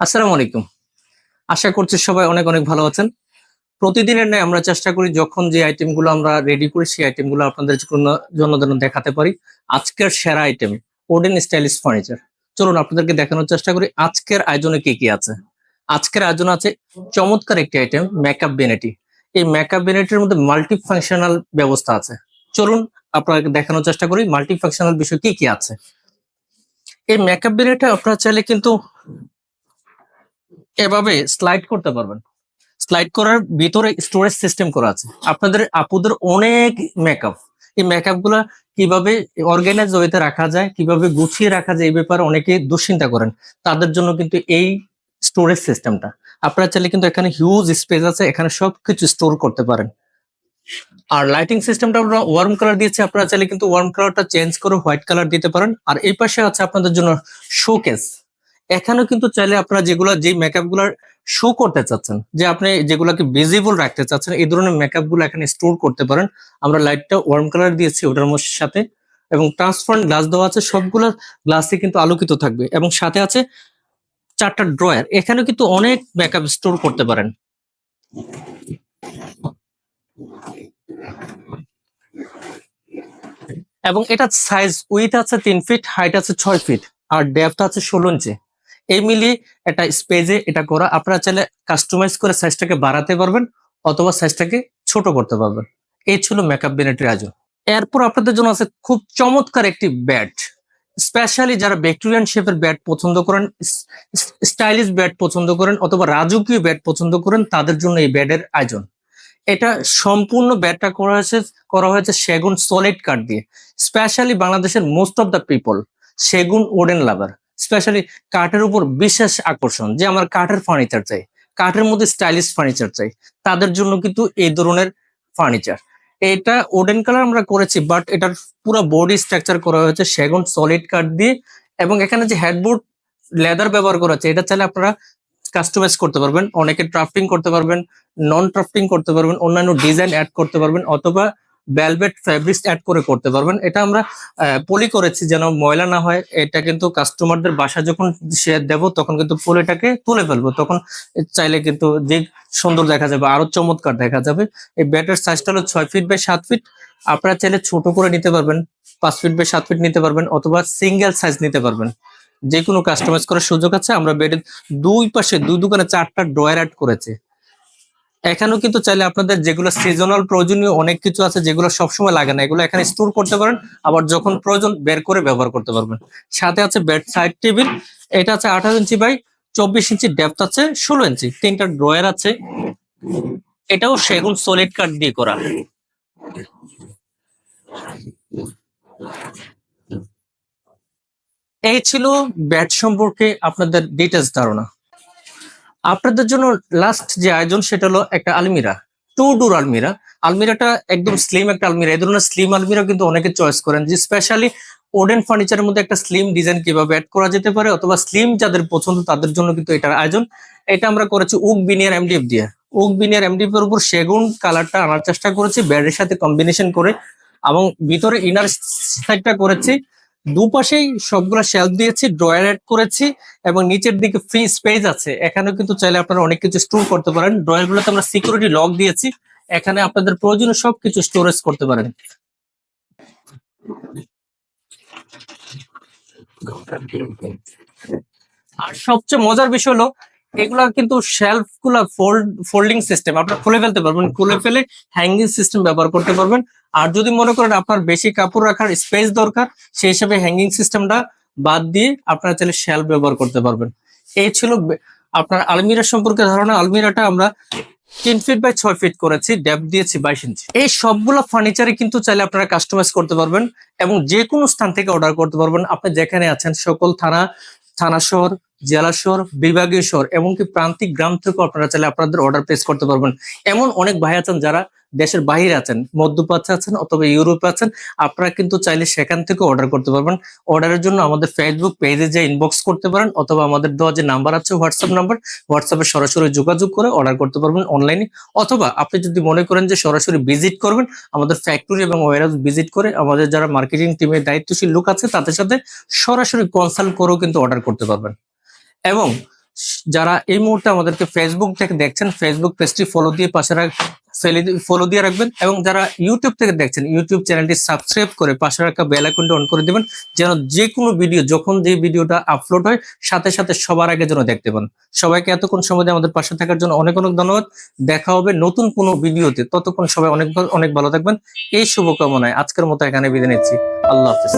আসসালামু আলাইকুম। আশা করছি সবাই অনেক অনেক ভালো আছেন। প্রতিদিনের ন্যায় আমরা চেষ্টা করি যখন যে আইটেমগুলো আমরা রেডি করি, সেই আইটেমগুলো আপনাদের জন্য- যেন দেখাতে পারি। আজকের সেরা আইটেম ওডেন স্টাইলিশ ফার্নিচার চলুন আপনাদেরকে দেখানোর চেষ্টা করি আজকের আয়োজনে কি কি আছে। আজকের আয়োজন আছে চমৎকার একটি আইটেম মেকআপ বেনেটি এই মেকআপ বেনেটির মধ্যে মাল্টি ফাংশনাল ব্যবস্থা আছে। চলুন আপনাকে দেখানোর চেষ্টা করি মাল্টি ফাংশনাল বিষয় কি কি আছে। এই মেকআপ বেনেটটা আপনারা চাইলে কিন্তু এভাবে স্লাইড করতে পারবেন। স্লাইড করার ভিতরে স্টোরেজ সিস্টেম করা আছে। আপনাদের, আপুদের অনেক মেকআপ এই মেকআপগুলা কীভাবে অর্গানাইজ ওয়েতে রাখা যায়, কীভাবে গুছিয়ে রাখা যায়, এই ব্যাপারে অনেকে দুশ্চিন্তা করেন। তাদের জন্য কিন্তু এই স্টোরেজ সিস্টেমটা আপনারা চাইলে কিন্তু এখানে হিউজ স্পেস আছে, এখানে সবকিছু স্টোর করতে পারেন। আর লাইটিং সিস্টেমটা আমরা ওয়ার্ম কালার দিয়েছি, আপনারা চাইলে কিন্তু ওয়ার্ম কালারটা চেঞ্জ করে হোয়াইট কালার দিতে পারেন। আর এই পাশে আছে আপনাদের জন্য শোকেস এখানেও কিন্তু চাইলে আপনারা যেগুলো যে মেকআপগুলার শো করতে চাচ্ছেন, যে আপনি যেগুলোকে ভিজিবল রাখতে চাচ্ছেন, এই ধরনের মেকআপগুলো এখানে স্টোর করতে পারেন। আমরা লাইটটা ওয়ার্ম কালার দিয়েছি ওটার মধ্যে সাথে, এবং ট্রান্সপারেন্ট গ্লাস দেওয়া আছে, সবগুলো গ্লাসে কিন্তু আলোকিত থাকবে। এবং সাথে আছে চারটা ড্রয়ার এখানেও কিন্তু অনেক মেকআপ স্টোর করতে পারেন। এবং এটা সাইজ উইথ আছে তিন ফিট হাইট আছে ছয় ফিট আর ডেপথ আছে ষোলো ইঞ্চি এই মিলিয়ে একটা স্পেজে এটা করা। আপনারা চাইলে কাস্টমাইজ করে সাইজটাকে বাড়াতে পারবেন অথবা সাইজটাকে ছোট করতে পারবেন। এই ছিল মেকআপ বেনেটের আয়োজন। এরপর আপনাদের জন্য আছে খুব চমৎকার একটি ব্যাট স্পেশালি যারা ব্যাকটেরিয়ান শেপের ব্যাট পছন্দ করেন স্টাইলিশ ব্যাট পছন্দ করেন অথবা রাজকীয় ব্যাট পছন্দ করেন, তাদের জন্য এই ব্যাটের আয়োজন। এটা সম্পূর্ণ ব্যাটটা করা হয়েছে করা হয়েছে সেগুন সলিড কাঠ দিয়ে। স্পেশালি বাংলাদেশের মোস্ট অফ দ্য পিপল সেগুন ওডেন লাভার স্পেশালি কাঠের উপর বিশেষ আকর্ষণ, যে আমার কাঠের ফার্নিচার চাই। কাঠের মধ্যে স্টাইলিশ ফার্নিচার চাই। তাদের জন্য কিন্তু এই ধরনের ফার্নিচার এটা ওডেন কালার আমরা করেছি বাট এটার পুরো বডি স্ট্রাকচার করা হয়েছে সেগুন সলিড কাঠ দিয়ে এবং এখানে যে হেডবোর্ড লেদার ব্যবহার করা হচ্ছে, এটা চাইলে আপনারা কাস্টমাইজ করতে পারবেন। অনেকে ড্রাফটিং করতে পারবেন নন ট্রাফটিং করতে পারবেন, অন্যান্য ডিজাইন অ্যাড করতে পারবেন, অথবা ভেলভেট ফ্যাব্রিক্স অ্যাড করে করতে পারবেন। এটা আমরা পলি করেছি যেন ময়লা না হয়। এটা কিন্তু কাস্টমারদের বাসা যখন সে দেব, তখন কিন্তু পলিটাকে তুলে ফেলব। তখন চাইলে কিন্তু যে সুন্দর দেখা যাবে, আরও চমৎকার দেখা যাবে। এই ব্যাটের সাইজটা হলো ছয় ফিট বাই সাত ফিট আপনারা চাইলে ছোট করে নিতে পারবেন, পাঁচ ফিট বাই সাত ফিট নিতে পারবেন, অথবা সিঙ্গেল সাইজ নিতে পারবেন। যে কোনো কাস্টমাইজ করার সুযোগ আছে। আমরা বেডের দুই পাশে, দুই দোকানে চারটা ড্রয়ার অ্যাড করেছে। এখানেও কিন্তু চাইলে আপনাদের যেগুলো সিজনাল প্রয়োজনীয় অনেক কিছু আছে যেগুলো সবসময় লাগে না, এগুলো এখানে স্টোর করতে পারেন, আবার যখন প্রয়োজন বের করে ব্যবহার করতে পারবেন। সাথে আছে বেড সাইড টেবিল এটা আছে আঠারো ইঞ্চি বাই চব্বিশ ইঞ্চি ডেপথ আছে ষোলো ইঞ্চি, তিনটা ড্রয়ার আছে। এটাও সেগুন সলিড কাঠ দিয়ে করা। এই ছিল ব্যাট সম্পর্কে আপনাদের ডিটেলস ধারণা। আপনাদের জন্য লাস্ট যে আয়োজন সেটা হলো একটা আলমিরা টু ডোর আলমিরা। আলমিরাটা একদম স্লিম একটা আলমিরা। এই ধরনের স্লিম আলমিরা কিন্তু অনেকে চয়েস করেন যে স্পেশালি ওডেন ফার্নিচারের মধ্যে একটা স্লিম ডিজাইন কীভাবে অ্যাড করা যেতে পারে অথবা স্লিম যাদের পছন্দ তাদের জন্য কিন্তু এটার আয়োজন। এটা আমরা করেছি উক বিনিয়ার এমডিএফ দিয়ে। উক বিনিয়ার এমডিএফ এর উপর সেগুন কালারটা আনার চেষ্টা করেছি ব্যাডের সাথে কম্বিনেশন করে এবং ভিতরে ইনার সাইডটা করেছি। দুপাশেই সবগুলো শেলফ দিয়েছি ড্রয়ার অ্যাড করেছি এবং নিচের দিকে ফ্রি স্পেস আছে। এখানেও কিন্তু চাইলে আপনারা অনেক কিছু স্টোর করতে পারেন। ড্রয়ারগুলোতে আমরা সিকিউরিটি লক দিয়েছি। এখানে আপনাদের প্রয়োজনীয় সবকিছু স্টোরেজ করতে পারেন। আর সবচেয়ে মজার বিষয় হলো এগুলা কিন্তু শেলফগুলা ফোল্ড ফোল্ডিং সিস্টেম আপনারা খুলে ফেলতে পারবেন, খুলে ফেলে হ্যাঙ্গিং সিস্টেম ব্যবহার করতে পারবেন। আর যদি মনে করেন আপনার বেশি কাপড় রাখার স্পেস দরকার, সেই হিসাবে হ্যাঙ্গিং সিস্টেমটা বাদ দিয়ে আপনারা চাইলে শেলফ ব্যবহার করতে পারবেন। এই ছিল আপনার আলমিরা সম্পর্কে ধারণা। আলমিরাটা আমরা তিন ফিট বাই ছয় ফিট করেছি ডেপ দিয়েছি বাইশ ইঞ্চি এই সবগুলো ফার্নিচারে কিন্তু চাইলে আপনারা কাস্টমাইজ করতে পারবেন এবং যে কোনো স্থান থেকে অর্ডার করতে পারবেন। আপনি যেখানে আছেন, সকল থানা থানা শহর জেলা শহর, বিভাগীয় শহর এমনকি প্রান্তিক গ্রাম থেকে আপনারা চাইলে আপনাদের অর্ডার প্লেস করতে পারবেন। এমন অনেক ভাই আছেন যারা দেশের বাইরে আছেন, মধ্যপ্রাচ্যে আছেন অথবা ইউরোপে আছেন, আপনারা কিন্তু চাইলে সেখান থেকে অর্ডার করতে পারবেন। অর্ডারের জন্য আমাদের ফেসবুক পেজে যে ইনবক্স করতে পারেন অথবা আমাদের দেওয়া যে নাম্বার আছে হোয়াটসঅ্যাপ নাম্বার হোয়াটসঅ্যাপে সরাসরি যোগাযোগ করে অর্ডার করতে পারবেন অনলাইনে অথবা আপনি যদি মনে করেন যে সরাসরি ভিজিট করবেন, আমাদের ফ্যাক্টরি এবং ওয়ারহাউস ভিজিট করে আমাদের যারা মার্কেটিং টিমের দায়িত্বশীল লোক আছে, তাদের সাথে সরাসরি কনসাল্ট করেও কিন্তু অর্ডার করতে পারবেন। এবং যারা এই মুহূর্তে আমাদেরকে ফেসবুক থেকে দেখছেন ফেসবুক পেজটি ফলো দিয়ে পাশে রাখ, ফলো দিয়ে রাখবেন এবং যারা ইউটিউব থেকে দেখছেন ইউটিউব চ্যানেলটি সাবস্ক্রাইব করে পাশে রাখা বেল আইকনটি অন করে দিবেন, যেন যে কোনো ভিডিও যখন যে ভিডিওটা আপলোড হয়, সাথে সাথে সবার আগে যেন দেখতে পান। সবাইকে এতক্ষণ সময় দিয়ে আমাদের পাশে থাকার জন্য অনেক অনেক ধন্যবাদ। দেখা হবে নতুন কোনো ভিডিওতে ততক্ষণ সবাই অনেক অনেক ভালো থাকবেন। এই শুভকামনায় আজকের মতো এখানে বিদায় নিচ্ছি। আল্লাহ হাফিজ।